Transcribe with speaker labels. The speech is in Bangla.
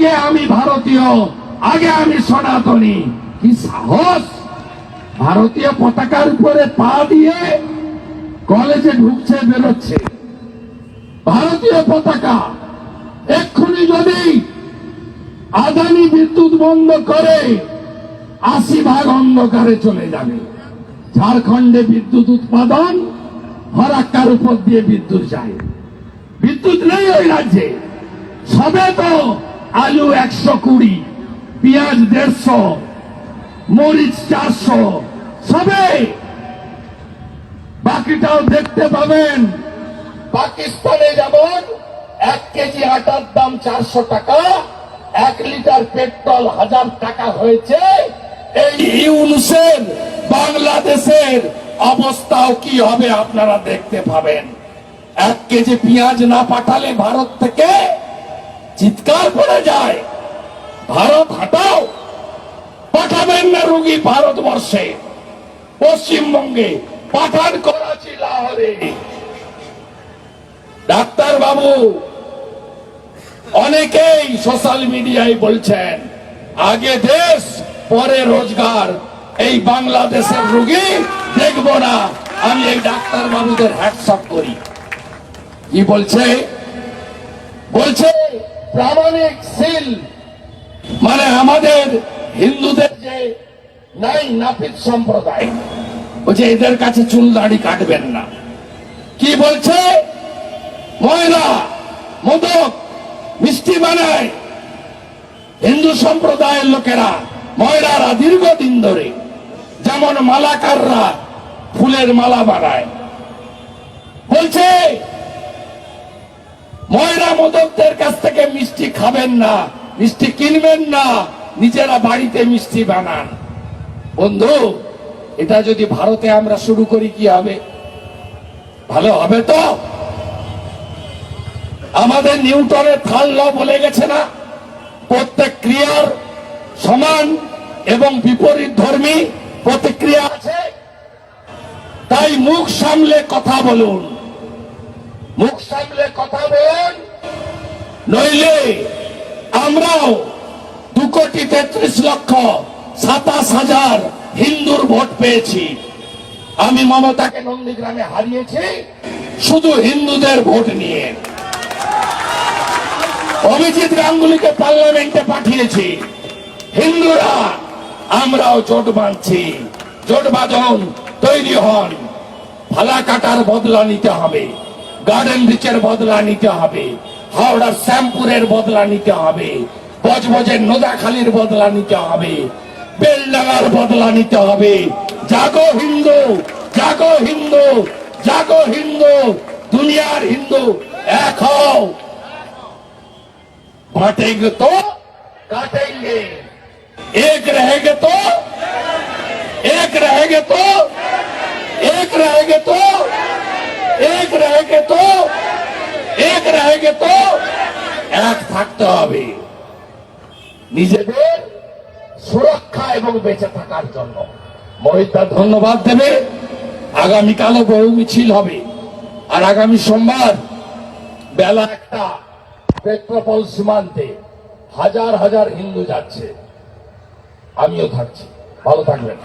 Speaker 1: আগে আমি ভারতীয়, আগে আমি সনাতনী। কি সাহস? ভারতীয় পতাকার উপরে পা দিয়ে কলেজে ঢুকছে, বেরোচ্ছে। ভারতীয় পতাকা, এক্ষুনি যদি আদানি বিদ্যুৎ বন্ধ করে, আশি ভাগ অন্ধকারে চলে যাবে। ঝাড়খণ্ডে বিদ্যুৎ উৎপাদন ফরাক্কার উপর দিয়ে বিদ্যুৎ যায়। বিদ্যুৎ নেই ওই রাজ্যে। সবে তো আলু একশো কুড়ি, পেঁয়াজ দেড়শো, মরিচ চারশো, সবে। বাকিটাও দেখতে পাবেন। পাকিস্তানে যেমন এক কেজি আটার দাম চারশো টাকা, এক লিটার পেট্রোল হাজার টাকা হয়েছে। এই ইউনুসের বাংলাদেশের অবস্থাও কি হবে আপনারা দেখতে পাবেন। এক কেজি পেঁয়াজ না পাঠালে ভারত থেকে চিৎকার করে যায়, ভারত হাটাও, পাঠাবেন না রুগী ভারতবর্ষে, পশ্চিমবঙ্গে পাঠান করাচি, লাহোরে। ডাক্তার বাবু অনেকেই সোশ্যাল মিডিয়ায় বলছেন, আগে দেশ, পরে রোজগার, এই বাংলাদেশের রুগী দেখব না, আমি এই ডাক্তার বাবুদের হ্যাটসঅপ করি। কি বলছে বলছে? প্রামাণিক সিল মানে আমাদের হিন্দুদের যে নাই নাপিত সম্প্রদায় বলছে এদের কাছে চুল দাড়ি কাটবেন না। কি বলছে? ময়লা, মোদক, মিষ্টি বানায়। হিন্দু সম্প্রদায়ের লোকেরা ময়রারা দীর্ঘদিন ধরে যেমন মালাকাররা ফুলের মালা বানায়। বলছে ময়রা মোদকদের কাছ থেকে মিষ্টি খাবেন না, মিষ্টি কিনবেন না, নিজেরা বাড়িতে মিষ্টি বানান। বন্ধু, এটা যদি ভারতে আমরা শুরু করি, কি হবে? ভালো হবে তো? আমাদের নিউটনের থাল ল বলে গেছে না? প্রত্যেক ক্রিয়ার সমান এবং বিপরীত ধর্মী প্রতিক্রিয়া আছে। তাই মুখ সামলে কথা বলুন। মুখ সামলে কথা বলুন নইলে আমরাও দু কোটি তেত্রিশ লক্ষ সাতাশ হাজার হিন্দুর ভোট পেয়েছি। আমি মমতাকে নন্দীগ্রামে হারিয়েছি, শুধু হিন্দুদের ভোট নিয়ে। অভিজিৎ গাঙ্গুলিকে পার্লামেন্টে পাঠিয়েছি। হিন্দুরা, আমরাও জোট বাঁধছি। জোট বাঁধন তৈরি হন। ফালা কাটার বদলা নিতে হবে। গার্ডেন রিচের বদলা নিতে হবে হাওড়ার শ্যামপুরের বদলা নিতে হবে বজবজের নোদাখালীর বদলা নিতে হবে বেলডাঙ্গার বদলা নিতে হবে জাগো হিন্দু জাগো হিন্দু জাগো হিন্দু দুনিয়ার হিন্দু এক হও बांटेंगे तो काटेंगे एक रहेंगे तो एक रहेंगे तो एक रहेंगे तो एक रहेंगे तो এক रहेंगे তো এক থাকতে হবে নিজেদের সুরক্ষা এবং বেঁচে থাকার জন্য মহিতা ধন্যবাদ দেবে আগামীকালও বহু মিছিল হবে আর আগামী সোমবার বেলা একটা পেট্রোপল সীমান্তে হাজার হাজার হিন্দু যাচ্ছে আমিও থাকছি ভালো থাকবেন